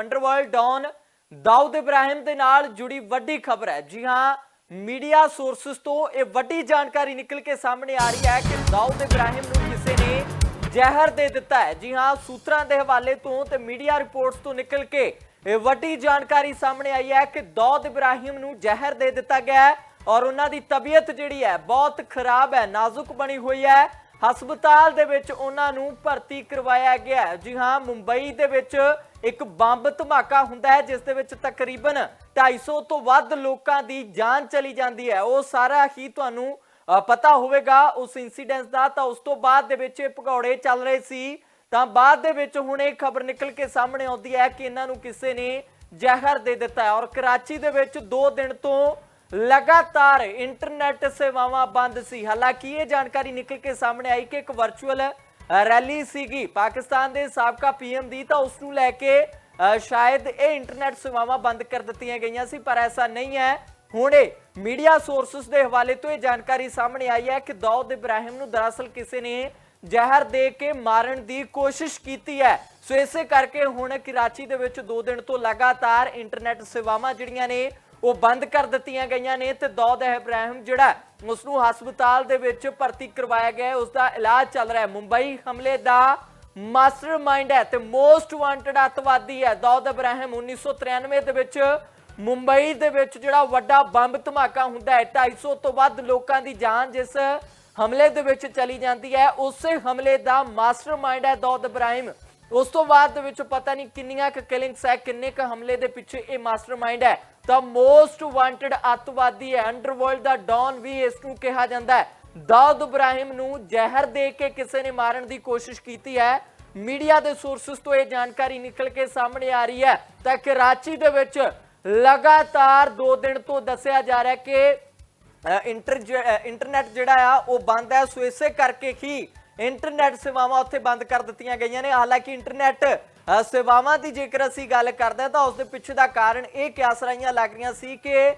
Underworld Don Dawood Ibrahim ਦੇ ਨਾਲ ਜੁੜੀ ਵੱਡੀ ਖਬਰ ਹੈ। ਜੀ ਹਾਂ, ਮੀਡੀਆ ਸੋਰਸਸ ਤੋਂ ਇਹ ਵੱਡੀ ਜਾਣਕਾਰੀ ਨਿਕਲ ਕੇ ਸਾਹਮਣੇ ਆ ਰਹੀ ਹੈ ਕਿ ਦਾਊਦ ਇਬਰਾਹਿਮ ਨੂੰ ਕਿਸੇ ਨੇ ਜ਼ਹਿਰ ਦੇ ਦਿੱਤਾ ਹੈ। ਜੀ ਹਾਂ, ਸੂਤਰਾਂ ਦੇ ਹਵਾਲੇ ਤੋਂ ਤੇ ਮੀਡੀਆ ਰਿਪੋਰਟਸ ਤੋਂ ਨਿਕਲ ਕੇ ਇਹ ਵੱਡੀ ਜਾਣਕਾਰੀ ਸਾਹਮਣੇ ਆਈ ਹੈ ਕਿ ਦਾਊਦ ਇਬਰਾਹਿਮ ਨੂੰ ਜ਼ਹਿਰ ਦੇ ਦਿੱਤਾ ਗਿਆ ਹੈ ਔਰ ਉਹਨਾਂ ਦੀ ਤਬੀਅਤ ਜਿਹੜੀ ਹੈ ਬਹੁਤ ਖਰਾਬ ਹੈ, ਨਾਜ਼ੁਕ ਬਣੀ ਹੋਈ ਹੈ। ਹਸਪਤਾਲ ਦੇ ਵਿੱਚ ਉਹਨਾਂ ਨੂੰ ਭਰਤੀ ਕਰਵਾਇਆ ਗਿਆ ਜੀ ਹਾਂ, ਮੁੰਬਈ ਦੇ ਵਿੱਚ ਇੱਕ ਬੰਬ ਧਮਾਕਾ ਹੁੰਦਾ ਹੈ, ਜਿਸ ਦੇ ਵਿੱਚ ਤਕਰੀਬਨ 250 ਤੋਂ ਵੱਧ ਲੋਕਾਂ ਦੀ ਜਾਨ ਚਲੀ ਜਾਂਦੀ ਹੈ। ਉਹ ਸਾਰਾ ਹੀ ਤੁਹਾਨੂੰ ਪਤਾ ਹੋਵੇਗਾ ਉਸ ਇਨਸੀਡੈਂਟ ਦਾ। ਤਾਂ ਉਸ ਤੋਂ ਬਾਅਦ ਦੇ ਵਿੱਚ ਇਹ ਭਗੌੜੇ ਚੱਲ ਰਹੇ ਸੀ। ਤਾਂ ਬਾਅਦ ਦੇ ਵਿੱਚ ਹੁਣ ਇਹ ਖਬਰ ਨਿਕਲ ਕੇ ਸਾਹਮਣੇ ਆਉਂਦੀ ਹੈ ਕਿ ਇਹਨਾਂ ਨੂੰ ਕਿਸੇ ਨੇ ਜ਼ਹਿਰ ਦੇ ਦਿੱਤਾ ਹੈ। ਔਰ ਕਰਾਚੀ ਦੇ ਵਿੱਚ 2 ਦਿਨ ਤੋਂ ਲਗਾਤਾਰ ਇੰਟਰਨੈਟ ਸੇਵਾਵਾਂ ਬੰਦ ਸੀ। ਹਾਲਾਂਕਿ ਇਹ ਜਾਣਕਾਰੀ ਨਿਕਲ ਕੇ ਸਾਹਮਣੇ ਆਈ ਕਿ ਇੱਕ ਵਰਚੁਅਲ ਰੈਲੀ ਸੀਗੀ। ਪਾਕਿਸਤਾਨ ਦੇ ਸਾਬਕਾ ਪੀਐਮ ਦੀ ਤਾਂ ਉਸ ਨੂੰ ਲੈ ਕੇ ਸ਼ਾਇਦ ਇਹ ਇੰਟਰਨੈਟ ਸੇਵਾਵਾਂ ਬੰਦ ਕਰ ਦਿੱਤੀਆਂ ਗਈਆਂ ਸੀ, ਪਰ ਐਸਾ ਨਹੀਂ ਹੈ। ਹੁਣੇ ਮੀਡੀਆ ਸੋਰਸਸ ਦੇ ਹਵਾਲੇ ਤੋਂ ਇਹ ਜਾਣਕਾਰੀ ਸਾਹਮਣੇ ਆਈ ਹੈ ਕਿ ਦਾਊਦ ਇਬਰਾਹਿਮ ਨੂੰ ਦਰਅਸਲ ਕਿਸੇ ਨੇ ਜ਼ਹਿਰ ਦੇ ਕੇ ਮਾਰਨ ਦੀ ਕੋਸ਼ਿਸ਼ ਕੀਤੀ ਹੈ। ਸੋ ਇਸੇ ਕਰਕੇ ਹੁਣ ਕਰਾਚੀ ਦੇ ਵਿੱਚ 2 ਦਿਨ ਤੋਂ ਲਗਾਤਾਰ ਇੰਟਰਨੈਟ ਸੇਵਾਵਾਂ ਜਿਹੜੀਆਂ ਨੇ ਉਹ ਬੰਦ ਕਰ ਦਿੱਤੀਆਂ ਗਈਆਂ ਨੇ ਤੇ ਦੌਦ ਇਬਰਾਹਿਮ ਜਿਹੜਾ ਉਸ ਨੂੰ ਹਸਪਤਾਲ ਦੇ ਵਿੱਚ ਭਰਤੀ ਕਰਵਾਇਆ ਗਿਆ ਹੈ ਉਸ ਦਾ ਇਲਾਜ ਚੱਲ ਰਿਹਾ ਹੈ। ਮੁੰਬਈ ਹਮਲੇ ਦਾ ਮਾਸਟਰਮਾਈਂਡ ਹੈ ਤੇ ਮੋਸਟ ਵਾਂਟਡ ਅੱਤਵਾਦੀ ਹੈ। ਦਾਊਦ ਇਬਰਾਹਿਮ 1993 ਦੇ ਵਿੱਚ ਮੁੰਬਈ ਦੇ ਵਿੱਚ ਜਿਹੜਾ ਵੱਡਾ ਬੰਬ ਧਮਾਕਾ ਹੁੰਦਾ ਹੈ 250 ਤੋਂ ਵੱਧ ਲੋਕਾਂ ਦੀ ਜਾਨ ਜਿਸ ਹਮਲੇ ਦੇ ਵਿੱਚ ਚਲੀ ਜਾਂਦੀ ਹੈ, ਉਸੇ ਹਮਲੇ ਦਾ ਮਾਸਟਰਮਾਈਂਡ ਹੈ ਦੌਦ ਇਬਰਾਹਿਮ ਉਸ ਤੋਂ ਬਾਅਦ ਦੇ ਵਿੱਚ ਪਤਾ ਨਹੀਂ ਕਿੰਨੀਆਂ ਕ ਕਿਲਿੰਗਸ ਹੈ, ਕਿੰਨੇ ਕ ਹਮਲੇ ਦੇ ਪਿੱਛੇ ਇਹ ਮਾਸਟਰਮਾਈਂਡ ਹੈ। ਤਾਂ ਮੋਸਟ ਵਾਂਟਡ ਅੱਤਵਾਦੀ ਹੈ ਅੰਡਰਵਰਲਡ ਦਾ ਡੌਨ ਵੀ ਇਸ ਨੂੰ ਕਿਹਾ ਜਾਂਦਾ ਹੈ। ਦਾਊਦ ਇਬਰਾਹਿਮ ਨੂੰ ਜ਼ਹਿਰ ਦੇ ਕੇ ਕਿਸੇ ਨੇ ਮਾਰਨ ਦੀ ਕੋਸ਼ਿਸ਼ ਕੀਤੀ ਹੈ। ਮੀਡੀਆ ਦੇ ਸੋਰਸਸ ਤੋਂ ਇਹ ਜਾਣਕਾਰੀ ਨਿਕਲ ਕੇ ਸਾਹਮਣੇ ਆ ਰਹੀ ਹੈ। ਤਾਂ ਕਰਾਚੀ ਦੇ ਵਿੱਚ ਲਗਾਤਾਰ 2 ਦਿਨ ਤੋਂ ਦੱਸਿਆ ਜਾ ਰਿਹਾ ਕਿ ਇੰਟਰ ਇੰਟਰਨੈਟ ਜਿਹੜਾ ਆ, ਉਹ ਬੰਦ ਹੈ। ਸੋ ਇਸੇ ਕਰਕੇ ਹੀ ਇੰਟਰਨੈਟ ਸੇਵਾਵਾਂ ਉੱਥੇ ਬੰਦ ਕਰ ਦਿੱਤੀਆਂ ਗਈਆਂ ਨੇ। ਹਾਲਾਂਕਿ ਇੰਟਰਨੈਟ ਸੇਵਾਵਾਂ ਦੀ ਜੇਕਰ ਅਸੀਂ ਗੱਲ ਕਰਦੇ ਹਾਂ ਤਾਂ ਉਸ ਦੇ ਪਿੱਛੇ ਦਾ ਕਾਰਨ ਇਹ ਕਿਆਸਰਾਈਆਂ ਲੱਗ ਰਹੀਆਂ ਸੀ ਕਿ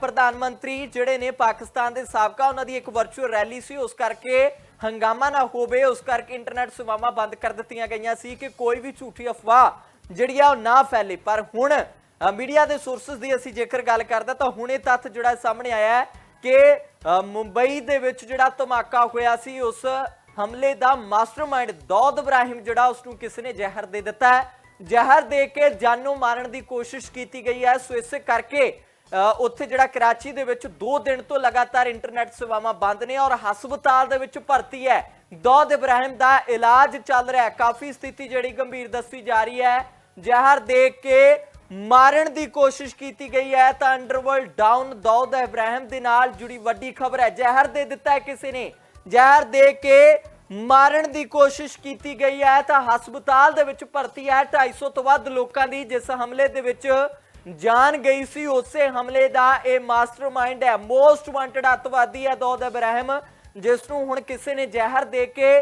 ਪ੍ਰਧਾਨ ਮੰਤਰੀ ਜਿਹੜੇ ਨੇ ਪਾਕਿਸਤਾਨ ਦੇ ਸਾਬਕਾ ਉਹਨਾਂ ਦੀ ਇੱਕ ਵਰਚੁਅਲ ਰੈਲੀ ਸੀ। ਉਸ ਕਰਕੇ ਹੰਗਾਮਾ ਨਾ ਹੋਵੇ, ਉਸ ਕਰਕੇ ਇੰਟਰਨੈਟ ਸੇਵਾਵਾਂ ਬੰਦ ਕਰ ਦਿੱਤੀਆਂ ਗਈਆਂ ਸੀ ਕਿ ਕੋਈ ਵੀ ਝੂਠੀ ਅਫਵਾਹ ਜਿਹੜੀ ਆ ਉਹ ਨਾ ਫੈਲੇ। ਪਰ ਹੁਣ ਮੀਡੀਆ ਦੇ ਸੋਰਸਸ ਦੀ ਅਸੀਂ ਜੇਕਰ ਗੱਲ ਕਰਦੇ ਤਾਂ ਹੁਣ ਇਹ ਤੱਥ ਜਿਹੜਾ ਸਾਹਮਣੇ ਆਇਆ ਹੈ ਕਿ ਮੁੰਬਈ ਦੇ ਵਿੱਚ ਜਿਹੜਾ ਧਮਾਕਾ ਹੋਇਆ ਸੀ, ਉਸ ਹਮਲੇ ਦਾ ਮਾਸਟਰਮਾਈਂਡ ਦੌਦ ਇਬਰਾਹਿਮ ਜਿਹੜਾ ਉਸ ਨੂੰ ਕਿਸੇ ਨੇ ਜ਼ਹਿਰ ਦੇ ਦਿੱਤਾ ਹੈ। ਜ਼ਹਿਰ ਦੇ ਕੇ ਜਾਨੋਂ ਮਾਰਨ ਦੀ ਕੋਸ਼ਿਸ਼ ਕੀਤੀ ਗਈ ਹੈ। ਸੋ ਇਸੇ ਕਰਕੇ ਉੱਥੇ ਜਿਹੜਾ ਕਰਾਚੀ ਦੇ ਵਿੱਚ 2 ਦਿਨ ਤੋਂ ਲਗਾਤਾਰ ਇੰਟਰਨੈਟ ਸੇਵਾਵਾਂ ਬੰਦ ਨੇ ਔਰ ਹਸਪਤਾਲ ਦੇ ਵਿੱਚ ਭਰਤੀ ਹੈ। ਦੌਦ ਇਬਰਾਹਿਮ ਦਾ ਇਲਾਜ ਚੱਲ ਰਿਹਾ ਕਾਫੀ ਸਥਿਤੀ ਜਿਹੜੀ ਗੰਭੀਰ ਦੱਸੀ ਜਾ ਰਹੀ ਹੈ। ਜ਼ਹਿਰ ਦੇ ਕੇ ਮਾਰਨ ਦੀ ਕੋਸ਼ਿਸ਼ ਕੀਤੀ ਗਈ ਹੈ ਤਾਂ ਅੰਡਰਵਰਲਡ ਡਾਊਨ ਦੌਦ ਇਬਰਾਹਿਮ ਦੇ ਨਾਲ ਜੁੜੀ ਵੱਡੀ ਖਬਰ ਹੈ। ਜ਼ਹਿਰ ਦੇ ਦਿੱਤਾ ਹੈ ਕਿਸੇ ਨੇ। ਜ਼ਹਿਰ ਦੇ ਕੇ ਮਾਰਨ ਦੀ ਕੋਸ਼ਿਸ਼ ਕੀਤੀ ਗਈ ਹੈ ਤਾਂ ਹਸਪਤਾਲ ਦੇ ਵਿੱਚ ਭਰਤੀ ਹੈ। 250 ਤੋਂ ਵੱਧ ਲੋਕਾਂ ਦੀ ਜਿਸ ਹਮਲੇ ਦੇ ਵਿੱਚ ਜਾਨ ਗਈ ਸੀ, ਉਸੇ ਹਮਲੇ ਦਾ ਇਹ ਮਾਸਟਰਮਾਈਂਡ ਹੈ। ਮੋਸਟ ਵਾਂਟਡ ਅੱਤਵਾਦੀ ਹੈ ਦੌਦ ਇਬਰਾਹਿਮ ਜਿਸ ਨੂੰ ਹੁਣ ਕਿਸੇ ਨੇ ਜ਼ਹਿਰ ਦੇ ਕੇ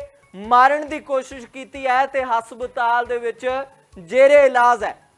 ਮਾਰਨ ਦੀ ਕੋਸ਼ਿਸ਼ ਕੀਤੀ ਹੈ ਤੇ ਹਸਪਤਾਲ ਦੇ ਵਿੱਚ ਜੇਰੇ ਇਲਾਜ ਹੈ।